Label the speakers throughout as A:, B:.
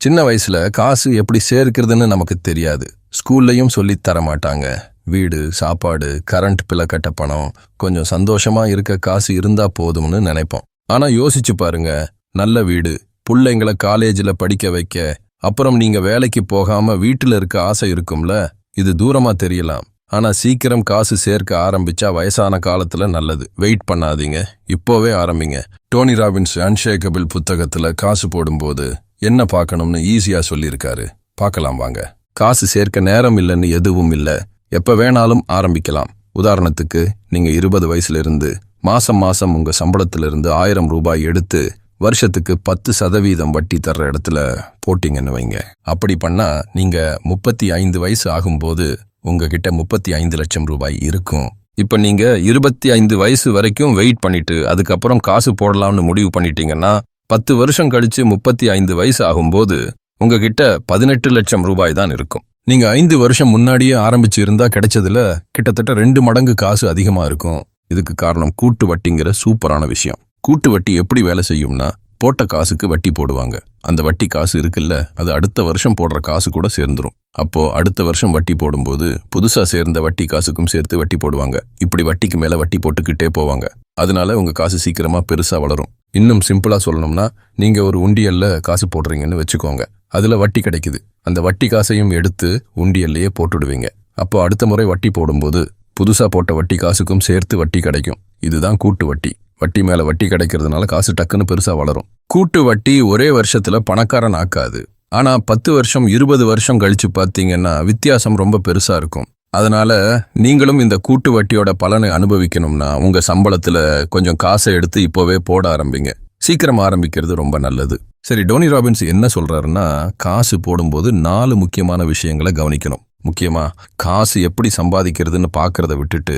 A: சின்ன வயசுல காசு எப்படி சேர்க்கிறதுன்னு நமக்கு தெரியாது. ஸ்கூல்லையும் சொல்லி தர மாட்டாங்க வீடு சாப்பாடு கரண்ட் பில்ல கட்ட பணம் கொஞ்சம் சந்தோஷமா இருக்க காசு இருந்தா போதும்னு நினைப்போம். ஆனா யோசிச்சு பாருங்க நல்ல வீடு பிள்ளைங்களை காலேஜில் படிக்க வைக்க அப்புறம் நீங்க வேலைக்கு போகாம வீட்டில் இருக்க ஆசை இருக்கும்ல இது தூரமா தெரியலாம். ஆனா சீக்கிரம் காசு சேர்க்க ஆரம்பிச்சா வயசான காலத்துல நல்லது. வெயிட் பண்ணாதீங்க இப்போவே ஆரம்பிங்க. டோனி ராபின்ஸ் அன்ஷேக்கபிள் புத்தகத்துல காசு போடும்போது என்ன பார்க்கணும்னு ஈஸியா சொல்லியிருக்காரு. பார்க்கலாம் வாங்க. காசு சேர்க்க நேரம் இல்லைன்னு எதுவும் இல்லை. எப்ப வேணாலும் ஆரம்பிக்கலாம். உதாரணத்துக்கு நீங்க இருபது வயசுலேருந்து மாசம் மாசம் உங்க சம்பளத்திலிருந்து ஆயிரம் ரூபாய் எடுத்து வருஷத்துக்கு பத்து சதவீதம் வட்டி தர்ற இடத்துல போட்டீங்கன்னு வைங்க. அப்படி பண்ணா நீங்க முப்பத்தி ஐந்து வயசு ஆகும்போது உங்ககிட்ட முப்பத்தி ஐந்து லட்சம் ரூபாய் இருக்கும். இப்ப நீங்க இருபத்தி ஐந்து வயசு வரைக்கும் வெயிட் பண்ணிட்டு அதுக்கப்புறம் காசு போடலாம்னு முடிவு பண்ணிட்டீங்கன்னா பத்து வருஷம் கழிச்சு முப்பத்தி ஐந்து வயசு ஆகும்போது உங்ககிட்ட பதினெட்டு லட்சம் ரூபாய் தான் இருக்கும். நீங்க ஐந்து வருஷம் முன்னாடியே ஆரம்பிச்சு இருந்தா கிடைச்சதுல கிட்டத்தட்ட ரெண்டு மடங்கு காசு அதிகமா இருக்கும். இதுக்கு காரணம் கூட்டு வட்டிங்கிற சூப்பரான விஷயம். கூட்டு வட்டி எப்படி வேலை செய்யும்னா போட்ட காசுக்கு வட்டி போடுவாங்க. அந்த வட்டி காசு இருக்குல்ல அது அடுத்த வருஷம் போடுற காசு கூட சேர்ந்துரும். அப்போ அடுத்த வருஷம் வட்டி போடும்போது புதுசா சேர்ந்த வட்டி காசுக்கும் சேர்த்து வட்டி போடுவாங்க. இப்படி வட்டிக்கு மேல வட்டி போட்டுக்கிட்டே போவாங்க. அதனால உங்க காசு சீக்கிரமா பெருசா வளரும். இன்னும் சிம்பிளா சொல்லணும்னா நீங்க ஒரு உண்டியல்ல காசு போடுறீங்கன்னு வச்சுக்கோங்க. அதுல வட்டி கிடைக்குது. அந்த வட்டி காசையும் எடுத்து உண்டியல்லையே போட்டுடுவீங்க. அப்போ அடுத்த முறை வட்டி போடும்போது புதுசா போட்ட வட்டி காசுக்கும் சேர்த்து வட்டி கிடைக்கும். இதுதான் கூட்டு வட்டி. வட்டி மேலே வட்டி கிடைக்கிறதுனால காசு டக்குன்னு பெருசாக வளரும். கூட்டு வட்டி ஒரே வருஷத்தில் பணக்காரன் ஆக்காது. ஆனால் பத்து வருஷம் இருபது வருஷம் கழித்து பார்த்தீங்கன்னா வித்தியாசம் ரொம்ப பெருசாக இருக்கும். அதனால் நீங்களும் இந்த கூட்டு வட்டியோட பலனை அனுபவிக்கணும்னா உங்கள் சம்பளத்தில் கொஞ்சம் காசை எடுத்து இப்போவே போட ஆரம்பிங்க. சீக்கிரம் ஆரம்பிக்கிறது ரொம்ப நல்லது. சரி டோனி ராபின்ஸ் என்ன சொல்கிறாருன்னா காசு போடும்போது நாலு முக்கியமான விஷயங்களை கவனிக்கணும். முக்கியமாக காசு எப்படி சம்பாதிக்கிறதுன்னு பார்க்குறத விட்டுட்டு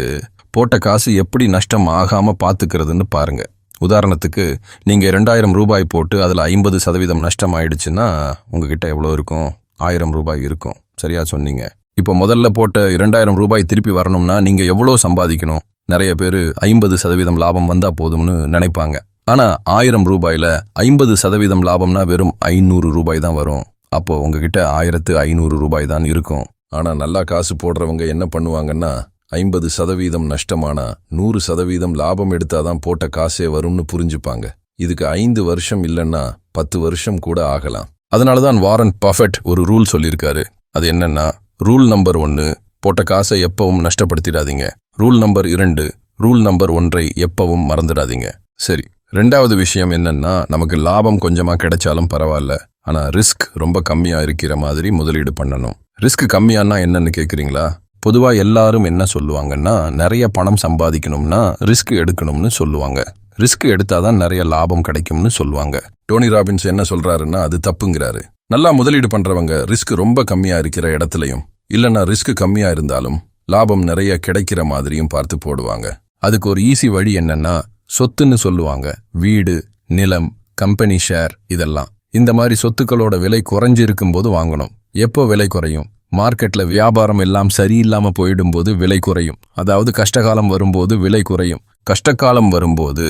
A: போட்ட காசு எப்படி நஷ்டம் ஆகாமல் பார்த்துக்கிறதுன்னு பாருங்கள் உதாரணத்துக்கு நீங்கள் ரெண்டாயிரம் ரூபாய் போட்டு அதில் ஐம்பது சதவீதம் நஷ்டம் ஆயிடுச்சுன்னா உங்ககிட்ட எவ்வளோ இருக்கும்? ஆயிரம் ரூபாய் இருக்கும். சரியா சொன்னீங்க. இப்போ முதல்ல போட்ட இரண்டாயிரம் ரூபாய் திருப்பி வரணும்னா நீங்கள் எவ்வளோ சம்பாதிக்கணும்? நிறைய பேர் ஐம்பது சதவீதம் லாபம் வந்தால் போதும்னு நினைப்பாங்க. ஆனால் ஆயிரம் ரூபாயில் ஐம்பது சதவீதம் லாபம்னா வெறும் ஐநூறு ரூபாய் தான் வரும். அப்போ உங்ககிட்ட ஆயிரத்து ஐநூறு ரூபாய் தான் இருக்கும். ஆனால் நல்லா காசு போடுறவங்க என்ன பண்ணுவாங்கன்னா ஐம்பது சதவீதம் நஷ்டமானா நூறு சதவீதம் லாபம் எடுத்தாதான் போட்ட காசே வரும்னு புரிஞ்சுப்பாங்க. இதுக்கு ஐந்து வருஷம் இல்லைன்னா பத்து வருஷம் கூட ஆகலாம். அதனாலதான் வாரன் பஃபெட் ஒரு ரூல் சொல்லியிருக்காரு. அது என்னன்னா ரூல் நம்பர் ஒன்னு போட்ட காசை எப்பவும் நஷ்டப்படுத்திடாதீங்க. ரூல் நம்பர் இரண்டு ரூல் நம்பர் ஒன்றை எப்பவும் மறந்துடாதீங்க. சரி ரெண்டாவது விஷயம் என்னன்னா நமக்கு லாபம் கொஞ்சமா கிடைச்சாலும் பரவாயில்ல. ஆனா ரிஸ்க் ரொம்ப கம்மியா இருக்கிற மாதிரி முதலீடு பண்ணணும். ரிஸ்க் கம்மியானா என்னன்னு கேக்குறீங்களா? பொதுவாக எல்லாரும் என்ன சொல்லுவாங்கன்னா நிறைய பணம் சம்பாதிக்கணும்னா ரிஸ்க் எடுக்கணும்னு சொல்லுவாங்க. ரிஸ்க் எடுத்தாதான் நிறைய லாபம் கிடைக்கும்னு சொல்லுவாங்க. டோனி ராபின்ஸ் என்ன சொல்கிறாருன்னா அது தப்புங்கிறாரு. நல்லா முதலீடு பண்ணுறவங்க ரிஸ்க் ரொம்ப கம்மியாக இருக்கிற இடத்துலையும் இல்லைன்னா ரிஸ்க் கம்மியாக இருந்தாலும் லாபம் நிறைய கிடைக்கிற மாதிரியும் பார்த்து போடுவாங்க. அதுக்கு ஒரு ஈஸி வழி என்னன்னா சொத்துன்னு சொல்லுவாங்க. வீடு நிலம் கம்பெனி ஷேர் இதெல்லாம். இந்த மாதிரி சொத்துக்களோட விலை குறைஞ்சிருக்கும் போது வாங்கணும். எப்போ விலை குறையும்? மார்க்கெட்டில் வியாபாரம் எல்லாம் சரியில்லாமல் போயிடும்போது விலை குறையும். அதாவது கஷ்டகாலம் வரும்போது விலை குறையும். கஷ்டகாலம் வரும்போது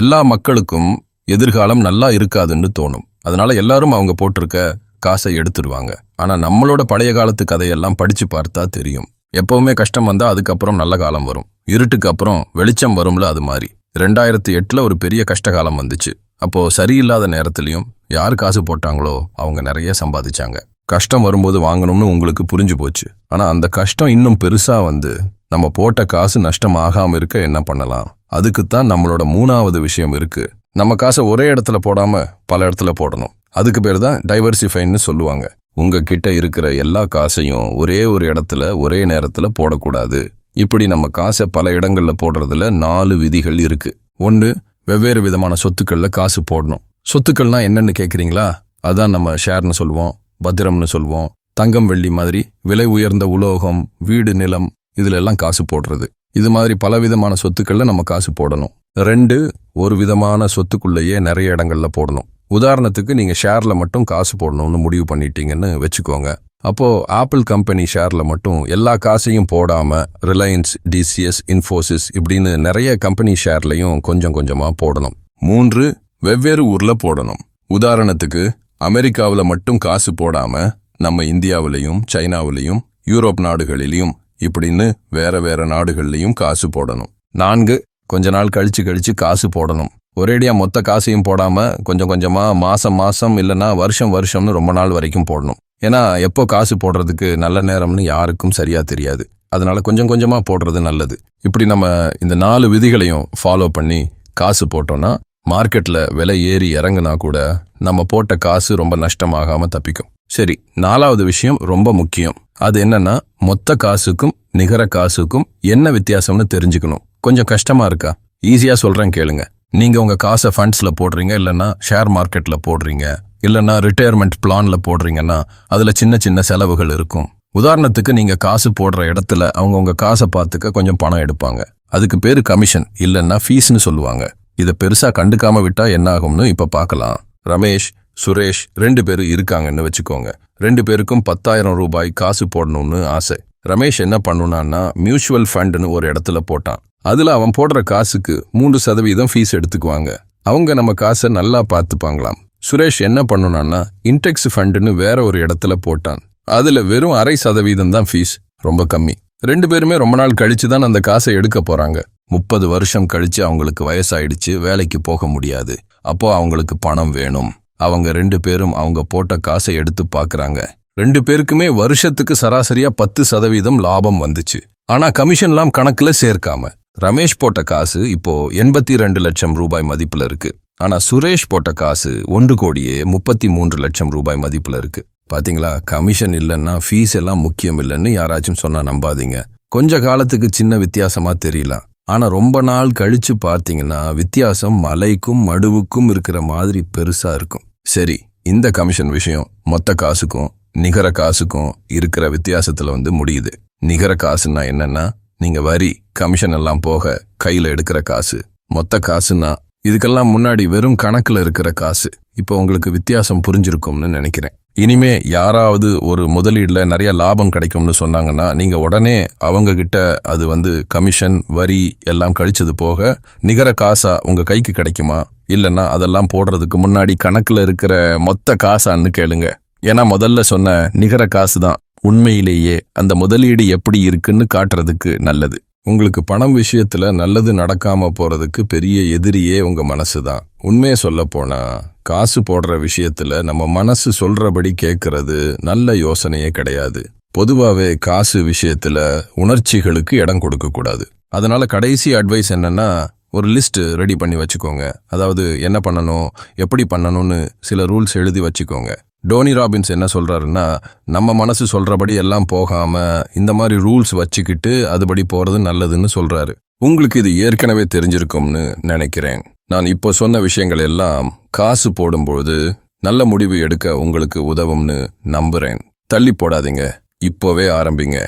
A: எல்லா மக்களுக்கும் எதிர்காலம் நல்லா இருக்காதுன்னு தோணும். அதனால எல்லாரும் அவங்க போட்டிருக்க காசை எடுத்துடுவாங்க ஆனால் நம்மளோட பழைய காலத்து கதையெல்லாம் படித்து பார்த்தா தெரியும். எப்பவுமே கஷ்டம் வந்தால் அதுக்கப்புறம் நல்ல காலம் வரும். இருட்டுக்கு அப்புறம் வெளிச்சம் வரும்ல அது மாதிரி. ரெண்டாயிரத்தி எட்டில் ஒரு பெரிய கஷ்டகாலம் வந்துச்சு. அப்போது சரியில்லாத நேரத்துலையும் யார் காசு போட்டாங்களோ அவங்க நிறைய சம்பாதிச்சாங்க. கஷ்டம் வரும்போது வாங்கணும்னு உங்களுக்கு புரிஞ்சு போச்சு. ஆனால் அந்த கஷ்டம் இன்னும் பெருசாக வந்து நம்ம போட்ட காசு நஷ்டம் ஆகாமல் இருக்க என்ன பண்ணலாம்? அதுக்குத்தான் நம்மளோட மூணாவது விஷயம் இருக்கு. நம்ம காசை ஒரே இடத்துல போடாமல் பல இடத்துல போடணும். அதுக்கு பேர் தான் டைவர்சிஃபைன்னு சொல்லுவாங்க. உங்ககிட்ட இருக்கிற எல்லா காசையும் ஒரே ஒரு இடத்துல ஒரே நேரத்தில் போடக்கூடாது. இப்படி நம்ம காசை பல இடங்களில் போடுறதுல நாலு விதிகள் இருக்கு. ஒன்று வெவ்வேறு விதமான சொத்துக்களில் காசு போடணும். சொத்துக்கள்னா என்னன்னு கேட்குறீங்களா அதான் நம்ம ஷேர்னு சொல்லுவோம். பத்திரம்னு சொல்லுவோம் தங்கம் வெள்ளி மாதிரி விலை உயர்ந்த உலோகம் வீடு நிலம் இதுல எல்லாம் காசு போடுறது. இது மாதிரி பலவிதமான சொத்துக்கள்ல நம்ம காசு போடணும். ரெண்டு ஒரு விதமான சொத்துக்குள்ளேயே நிறைய இடங்கள்ல போடணும். உதாரணத்துக்கு நீங்க ஷேர்ல மட்டும் காசு போடணும்னு முடிவு பண்ணிட்டீங்கன்னு வச்சுக்கோங்க. அப்போ ஆப்பிள் கம்பெனி ஷேர்ல மட்டும் எல்லா காசையும் போடாம ரிலையன்ஸ் டிசிஎஸ் இன்ஃபோசிஸ் இப்படின்னு நிறைய கம்பெனி ஷேர்லையும் கொஞ்சம் கொஞ்சமா போடணும். மூன்று வெவ்வேறு ஊர்ல போடணும். உதாரணத்துக்கு அமெரிக்காவில் மட்டும் காசு போடாம நம்ம இந்தியாவிலையும் சைனாவிலையும் யூரோப் நாடுகளிலையும் இப்படின்னு வேற வேற நாடுகள்லையும் காசு போடணும். நான்கு கொஞ்ச நாள் கழிச்சு கழிச்சு காசு போடணும். ஒரேடியா மொத்த காசையும் போடாம கொஞ்சம் கொஞ்சமா மாசம் மாசம் இல்லைன்னா வருஷம் வருஷம்னு ரொம்ப நாள் வரைக்கும் போடணும். ஏன்னா எப்போ காசு போடுறதுக்கு நல்ல நேரம்னு யாருக்கும் சரியா தெரியாது. அதனால கொஞ்சம் கொஞ்சமா போடுறது நல்லது. இப்படி நம்ம இந்த நாலு விதிகளையும் ஃபாலோ பண்ணி காசு போட்டோம்னா மார்க்கெட்ல விலை ஏறி இறங்குனா கூட நம்ம போட்ட காசு ரொம்ப நஷ்டமாகாம தப்பிக்கும். சரி நாலாவது விஷயம் ரொம்ப முக்கியம். அது என்னன்னா மொத்த காசுக்கும் நிகர காசுக்கும் என்ன வித்தியாசம்னு தெரிஞ்சுக்கணும். கொஞ்சம் கஷ்டமா இருக்கா? ஈஸியா சொல்றேன் கேளுங்க. நீங்க உங்க காசை ஃபண்ட்ஸ்ல போடுறீங்க இல்லைன்னா ஷேர் மார்க்கெட்ல போடுறீங்க இல்லைன்னா ரிட்டையர்மெண்ட் பிளான்ல போடுறீங்கன்னா அதுல சின்ன சின்ன செலவுகள் இருக்கும். உதாரணத்துக்கு நீங்க காசு போடுற இடத்துல அவங்க உங்க காசை பார்த்துக்க கொஞ்சம் பணம் எடுப்பாங்க. அதுக்கு பேரு கமிஷன் இல்லைன்னா ஃபீஸ்னு சொல்லுவாங்க. இதை பெருசா கண்டுக்காம விட்டா என்ன ஆகும்னு இப்ப பார்க்கலாம். ரமேஷ் சுரேஷ் ரெண்டு பேரும் இருக்காங்கன்னு வச்சுக்கோங்க. ரெண்டு பேருக்கும் பத்தாயிரம் ரூபாய் காசு போடணும்னு ஆசை. ரமேஷ் என்ன பண்ணுனான்னா மியூச்சுவல் ஃபண்டுன்னு ஒரு இடத்துல போட்டான். அதுல அவன் போடுற காசுக்கு மூன்று சதவீதம் ஃபீஸ் எடுத்துக்குவாங்க. அவங்க நம்ம காசை நல்லா பார்த்துப்பாங்களாம். சுரேஷ் என்ன பண்ணுனான்னா இன்டெக்ஸ் ஃபண்டுன்னு வேற ஒரு இடத்துல போட்டான். அதுல வெறும் அரை சதவீதம் தான் ஃபீஸ் ரொம்ப கம்மி. ரெண்டு பேருமே ரொம்ப நாள் கழிச்சு தான் அந்த காசை எடுக்க போறாங்க. முப்பது வருஷம் கழிச்சு அவங்களுக்கு வயசாயிடுச்சு வேலைக்கு போக முடியாது. அப்போ அவங்களுக்கு பணம் வேணும். அவங்க ரெண்டு பேரும் அவங்க போட்ட காசை எடுத்து பார்க்குறாங்க ரெண்டு பேருக்குமே வருஷத்துக்கு சராசரியா பத்து சதவீதம் லாபம் வந்துச்சு. ஆனா கமிஷன்லாம் கணக்குல சேர்க்காம. ரமேஷ் போட்ட காசு இப்போ எண்பத்தி ரெண்டு லட்சம் ரூபாய் மதிப்புல இருக்கு. ஆனா சுரேஷ் போட்ட காசு ஒன்று கோடியே முப்பத்தி மூன்று லட்சம் ரூபாய் மதிப்புல இருக்கு. பாத்தீங்களா? கமிஷன் இல்லைன்னா ஃபீஸ் எல்லாம் முக்கியம் இல்லைன்னு யாராச்சும் சொன்னா நம்பாதீங்க. கொஞ்ச காலத்துக்கு சின்ன வித்தியாசமா தெரியலாம். ஆனா ரொம்ப நாள் கழிச்சு பார்த்தீங்கன்னா வித்தியாசம் மலைக்கும் மடுவுக்கும் இருக்கிற மாதிரி பெருசாக இருக்கும். சரி இந்த கமிஷன் விஷயம் மொத்த காசுக்கும் நிகர காசுக்கும் இருக்கிற வித்தியாசத்துல வந்து முடியுது. நிகர காசுன்னா என்னன்னா நீங்கள் வரி கமிஷன் எல்லாம் போக கையில் எடுக்கிற காசு. மொத்த காசுன்னா இதுக்கெல்லாம் முன்னாடி வெறும் கணக்கில் இருக்கிற காசு. இப்போ உங்களுக்கு வித்தியாசம் புரிஞ்சிருக்கும்னு நினைக்கிறேன். இனிமே யாராவது ஒரு முதலீடில் நிறைய லாபம் கிடைக்கும்னு சொன்னாங்கன்னா நீங்கள் உடனே அவங்க கிட்ட அது வந்து கமிஷன் வரி எல்லாம் கழிச்சது போக நிகர காசா உங்கள் கைக்கு கிடைக்குமா? இல்லைன்னா அதெல்லாம் போடுறதுக்கு முன்னாடி கணக்கில் இருக்கிற மொத்த காசான்னு கேளுங்க. ஏன்னா முதல்ல சொன்ன நிகர காசு தான் உண்மையிலேயே அந்த முதலீடு எப்படி இருக்குன்னு காட்டுறதுக்கு நல்லது. உங்களுக்கு பணம் விஷயத்துல நல்லது நடக்காம போறதுக்கு பெரிய எதிரியே உங்க மனசு தான் உண்மையை சொல்ல போனா காசு போடுற விஷயத்துல நம்ம மனசு சொல்றபடி கேட்கறது நல்ல யோசனையே கிடையாது. பொதுவாவே காசு விஷயத்துல உணர்ச்சிகளுக்கு இடம் கொடுக்க கூடாது. அதனால கடைசி அட்வைஸ் என்னன்னா ஒரு லிஸ்ட் ரெடி பண்ணி வச்சுக்கோங்க. அதாவது என்ன பண்ணணும் எப்படி பண்ணணும்னு சில ரூல்ஸ் எழுதி வச்சுக்கோங்க. டோனி ராபின்ஸ் என்ன சொல்கிறாருன்னா நம்ம மனசு சொல்கிறபடி எல்லாம் போகாமல் இந்த மாதிரி ரூல்ஸ் வச்சுக்கிட்டு அதுபடி போகிறது நல்லதுன்னு சொல்கிறாரு உங்களுக்கு இது ஏற்கனவே தெரிஞ்சிருக்கும்னு நினைக்கிறேன். நான் இப்போ சொன்ன விஷயங்கள் எல்லாம் காசு போடும்பொழுது நல்ல முடிவு எடுக்க உங்களுக்கு உதவும்னு நம்புகிறேன் தள்ளி போடாதீங்க. இப்போவே ஆரம்பிங்க.